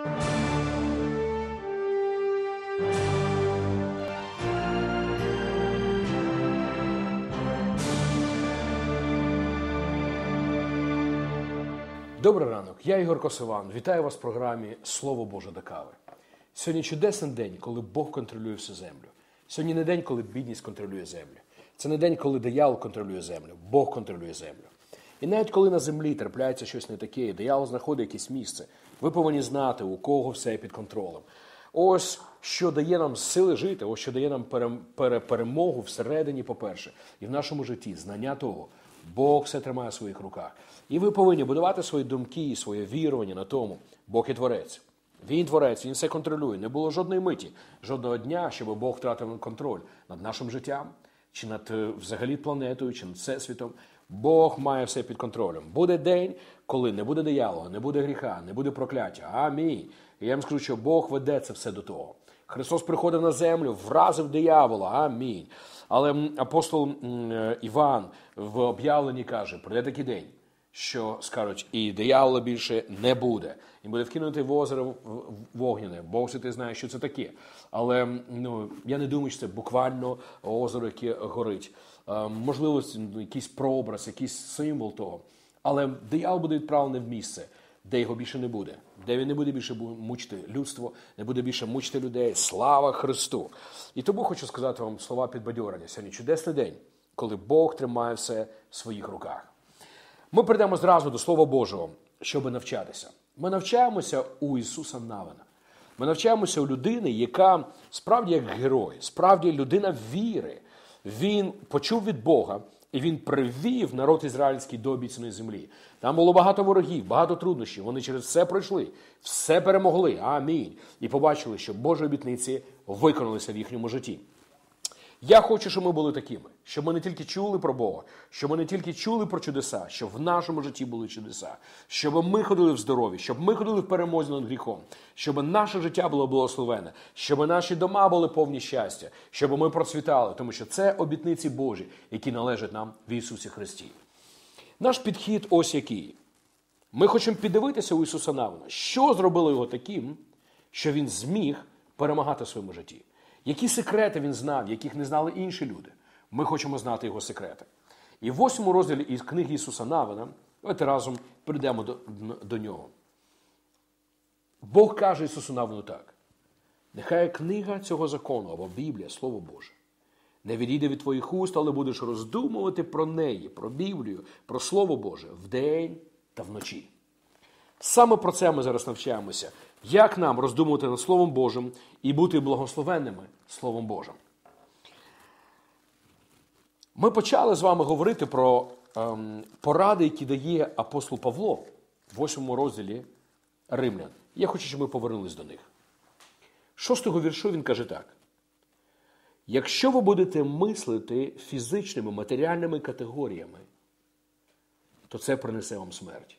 Добрий ранок, я Ігор Косован. Вітаю вас в програмі Слово Боже до кави. Сьогодні чудесний день, коли Бог контролює всю землю. Сьогодні не день, коли бідність контролює землю. Це не день, коли диявол контролює землю, Бог контролює землю. І навіть коли на землі трапляється щось не таке, і диявол знаходить якесь місце, ви повинні знати, у кого все під контролем. Ось що дає нам сили жити, ось що дає нам перемогу всередині, по-перше, і в нашому житті знання того. Бог все тримає в своїх руках. І ви повинні будувати свої думки, і своє вірування на тому. Бог і творець. Він творець, він все контролює. Не було жодної миті, жодного дня, щоб Бог втратив контроль над нашим життям, чи над е, взагалі планетою, чи над всесвітом. Бог має все під контролем. Буде день, коли не буде диявола, не буде гріха, не буде прокляття. Амінь. І я вам скажу, що Бог веде це все до того. Христос приходив на землю, вразив диявола. Амінь. Але апостол е, Іван в об'явленні каже: прийде такий день, що скажуть, і диявола більше не буде. І буде вкинути в озеро вогняне. Бог ти знає, що це таке. Але ну, я не думаю, що це буквально озеро, яке горить. Е, можливо, якийсь прообраз, якийсь символ того. Але диявол буде відправлений в місце де його більше не буде, де він не буде більше мучити людство, не буде більше мучити людей. Слава Христу! І тому хочу сказати вам слова підбадьорення. Сьогодні чудесний день, коли Бог тримає все в своїх руках. Ми прийдемо зразу до Слова Божого, щоб навчатися. Ми навчаємося у Ісуса Навина. Ми навчаємося у людини, яка справді як герой, справді людина віри. Він почув від Бога. І він привів народ ізраїльський до обіцяної землі. Там було багато ворогів, багато труднощів. Вони через все пройшли, все перемогли. Амінь. І побачили, що Божі обітниці виконалися в їхньому житті. Я хочу, щоб ми були такими, щоб ми не тільки чули про Бога, щоб ми не тільки чули про чудеса, щоб в нашому житті були чудеса, щоб ми ходили в здоров'ї, щоб ми ходили в перемозі над гріхом, щоб наше життя було благословене, щоб наші дома були повні щастя, щоб ми процвітали, тому що це обітниці Божі, які належать нам в Ісусі Христі. Наш підхід ось який. Ми хочемо піддивитися у Ісуса Навина, що зробило його таким, що він зміг перемагати в своєму житті. Які секрети він знав, яких не знали інші люди? Ми хочемо знати його секрети. І в восьмому розділі із книги Ісуса Навина, давайте разом прийдемо до, до нього. Бог каже Ісусу Навину так: нехай книга цього закону або Біблія, Слово Боже, не відійде від твоїх уст, але будеш роздумувати про неї, про Біблію, про Слово Боже вдень та вночі. Саме про це ми зараз навчаємося. Як нам роздумувати над Словом Божим і бути благословенними Словом Божим? Ми почали з вами говорити про ем, поради, які дає апостол Павло в 8 розділі Римлян. Я хочу, щоб ми повернулись до них. Шостого віршу він каже так: якщо ви будете мислити фізичними матеріальними категоріями, то це принесе вам смерть.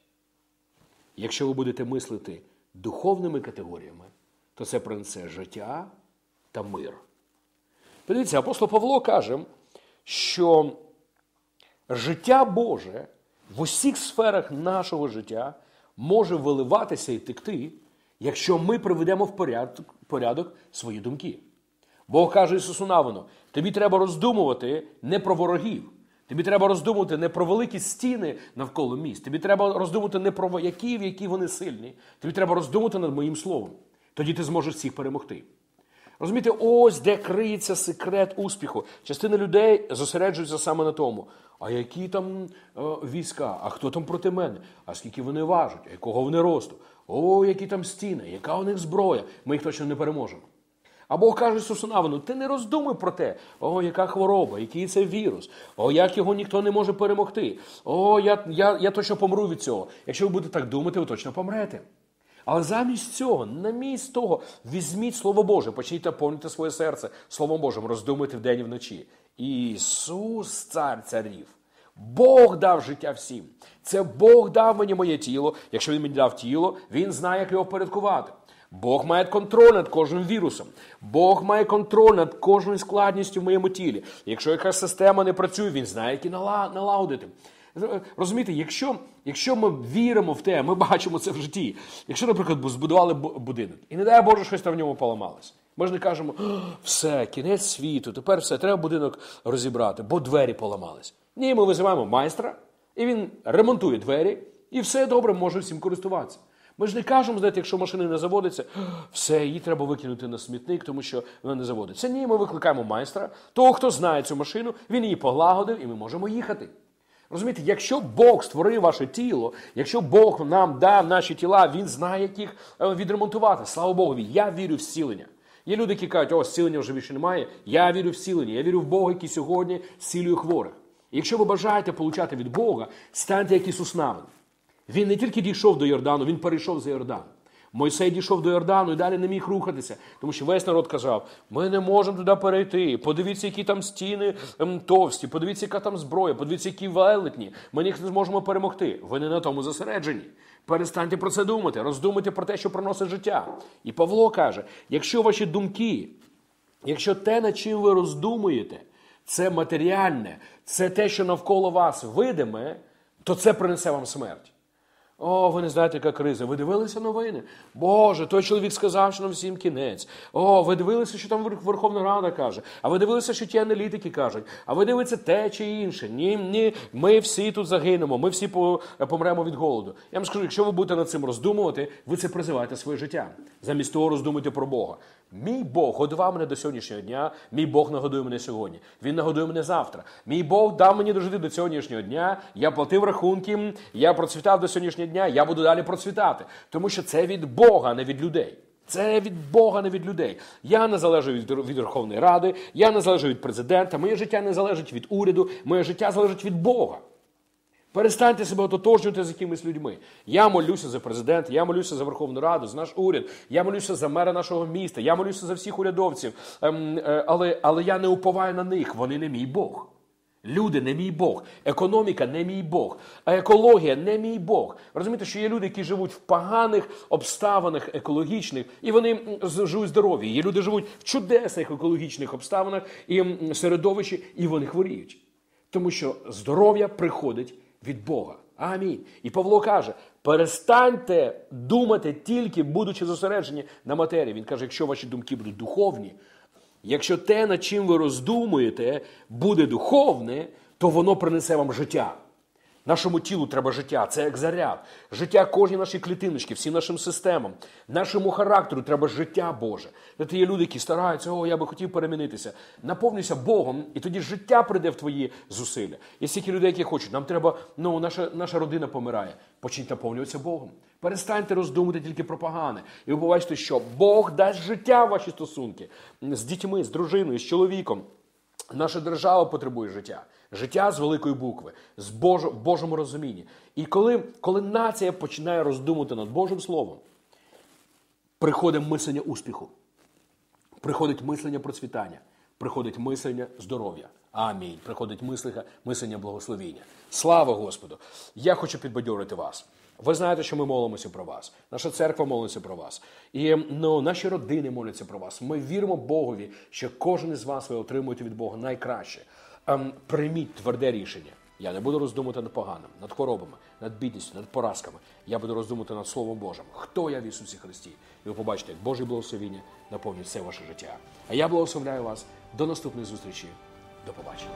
Якщо ви будете мислити духовними категоріями, то це принесе життя та мир. Подивіться, апостол Павло каже, що життя Боже в усіх сферах нашого життя може виливатися і текти, якщо ми приведемо в порядок, порядок свої думки. Бог каже Ісусу Навину, тобі треба роздумувати не про ворогів. Тобі треба роздумувати не про великі стіни навколо міст. Тобі треба роздумувати не про вояків, які вони сильні. Тобі треба роздумувати над моїм словом. Тоді ти зможеш всіх перемогти. Розумієте, ось де криється секрет успіху. Частина людей зосереджується саме на тому. А які там е, війська, а хто там проти мене? А скільки вони важать, а якого вони росту? О, які там стіни, яка у них зброя? Ми їх точно не переможемо. А Бог каже Ісусу Навину, ти не роздумуй про те, о, яка хвороба, який це вірус, о, як його ніхто не може перемогти. О, я я, я точно помру від цього. Якщо ви будете так думати, ви точно помрете. Але замість цього, намість того, візьміть Слово Боже, почніть наповнити своє серце Словом Божим, роздумуйте вдень і вночі. Ісус, цар царів. Бог дав життя всім. Це Бог дав мені моє тіло. Якщо він мені дав тіло, він знає, як його порядкувати. Бог має контроль над кожним вірусом. Бог має контроль над кожною складністю в моєму тілі. Якщо якась система не працює, він знає, які налагодити. Розумієте, якщо якщо ми віримо в те, ми бачимо це в житті. Якщо, наприклад, збудували будинок, і не дай Боже, щось там в ньому поламалось. Ми ж не кажемо, все, кінець світу, тепер все, треба будинок розібрати, бо двері поламались. Ні, ми визиваємо майстра, і він ремонтує двері, і все добре може всім користуватися. Ми ж не кажемо, знаєте, якщо машина не заводиться, все, її треба викинути на смітник, тому що вона не заводиться. Ні, ми викликаємо майстра, того, хто знає цю машину, він її поглагодив, і ми можемо їхати. Розумієте, якщо Бог створив ваше тіло, якщо Бог нам дав наші тіла, Він знає, як їх е, відремонтувати. Слава Богу, я вірю в зцілення. Є люди, які кажуть, о, зцілення вже більше немає. Я вірю в зцілення, я вірю в Бога, який сьогодні зцілює хворих. Якщо ви бажаєте получати від Бога, станьте як Ісус Навин. Він не тільки дійшов до Йордану, він перейшов за Йордан. Мойсей дійшов до Йордану і далі не міг рухатися, тому що весь народ казав: ми не можемо туди перейти. Подивіться, які там стіни ем, товсті, подивіться, яка там зброя, подивіться, які велетні. Ми їх не зможемо перемогти. Ви не на тому зосереджені. Перестаньте про це думати, роздумайте про те, що приносить життя. І Павло каже: якщо ваші думки, якщо те, над чим ви роздумуєте, це матеріальне, це те, що навколо вас видиме, то це принесе вам смерть. О, ви не знаєте, яка криза. Ви дивилися новини? Боже, той чоловік сказав, що нам всім кінець. О, ви дивилися, що там Верховна Рада каже. А ви дивилися, що ті аналітики кажуть. А ви дивитеся те чи інше. Ні, ні, ми всі тут загинемо, ми всі помремо від голоду. Я вам скажу, якщо ви будете над цим роздумувати, ви це призиваєте своє життя. Замість того роздумуйте про Бога. Мій Бог годував мене до сьогоднішнього дня. Мій Бог нагодує мене сьогодні. Він нагодує мене завтра. Мій Бог дав мені дожити до сьогоднішнього дня. Я платив рахунки, я процвітав до сьогоднішнього дня. Я буду далі процвітати, тому що це від Бога, не від людей. Це від Бога, не від людей. Я не залежу від, від Верховної Ради, я не залежу від президента. Моє життя не залежить від уряду, моє життя залежить від Бога. Перестаньте себе ототожнювати з якимись людьми. Я молюся за президента, я молюся за Верховну Раду, за наш уряд, я молюся за мера нашого міста, я молюся за всіх урядовців. Ем, е, але, але я не уповаю на них, вони не мій Бог. Люди не мій Бог, економіка не мій Бог, а екологія не мій Бог. Розумієте, що є люди, які живуть в поганих обставинах екологічних, і вони живуть здорові. Є люди живуть в чудесних екологічних обставинах і середовищі, і вони хворіють. Тому що здоров'я приходить від Бога. Амінь. І Павло каже: перестаньте думати тільки, будучи зосереджені на матерії. Він каже, якщо ваші думки будуть духовні, якщо те, над чим ви роздумуєте, буде духовне, то воно принесе вам життя. Нашому тілу треба життя, це як заряд. Життя кожній нашій клітиночці, всім нашим системам, нашому характеру треба життя Боже. Знаєте, є люди, які стараються, о, я би хотів перемінитися. Наповнюйся Богом, і тоді життя прийде в твої зусилля. Є стільки людей, які хочуть, нам треба, ну, наша наша родина помирає. Почніть наповнюватися Богом. Перестаньте роздумувати тільки про погане. І ви побачите, що Бог дасть життя в ваші стосунки з дітьми, з дружиною, з чоловіком. Наша держава потребує життя, життя з великої букви, з Бож... в Божому розумінні. І коли коли нація починає роздумувати над Божим Словом, приходить мислення успіху, приходить мислення процвітання, приходить мислення здоров'я. Амінь. Приходить мислення, мислення благословіння. Слава Господу! Я хочу підбадьорити вас. Ви знаєте, що ми молимося про вас. Наша церква молиться про вас. І ну, наші родини моляться про вас. Ми віримо Богові, що кожен із вас ви отримуєте від Бога найкраще. Ем, прийміть тверде рішення. Я не буду роздумувати над поганим, над хворобами, над бідністю, над поразками. Я буду роздумувати над Словом Божим. Хто я в Ісусі Христі? І ви побачите, як Боже благословіння наповнить все ваше життя. А я благословляю вас до наступної зустрічі. До побачення.